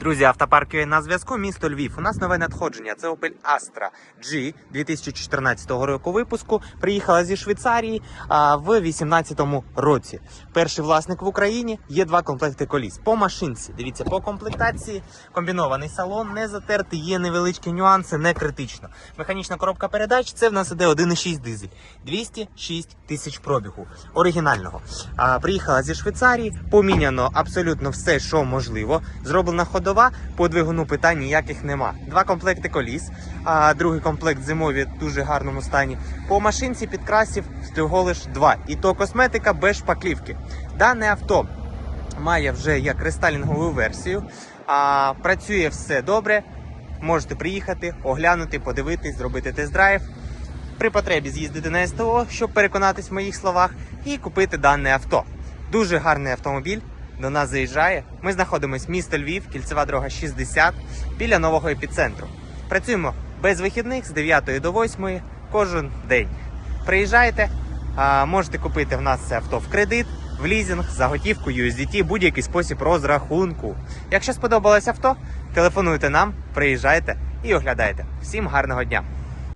Друзі, автопарк на зв'язку, місто Львів. У нас нове надходження. Це Opel Astra G 2014 року випуску. Приїхала зі Швейцарії а, в 2018 році. Перший власник в Україні є два комплекти коліс. По машинці. Дивіться, по комплектації комбінований салон, не затертий, є невеличкі нюанси, не критично. Механічна коробка передач це в нас іде 1,6 дизель. 206 тисяч пробігу. Оригінального. А, приїхала зі Швейцарії, поміняно абсолютно все, що можливо. Зроблена ходова, по двигуну питань ніяких нема. Два комплекти коліс, а другий комплект зимові в дуже гарному стані. По машинці підкрасів всього лиш два. І то косметика без шпаклівки. Дане авто має вже як рестайлінгову версію. А, працює все добре. Можете приїхати, оглянути, подивитись, зробити тест-драйв. При потребі з'їздити на СТО, щоб переконатись в моїх словах, і купити дане авто. Дуже гарний автомобіль. До нас заїжджає. Ми знаходимося місто Львів, кільцева дорога 60 біля нового епіцентру. Працюємо без вихідних з 9 до 8 кожен день. Приїжджайте, можете купити в нас це авто в кредит, в лізинг, за готівку, USDT, будь-який спосіб розрахунку. Якщо сподобалось авто, телефонуйте нам, приїжджайте і оглядайте. Всім гарного дня!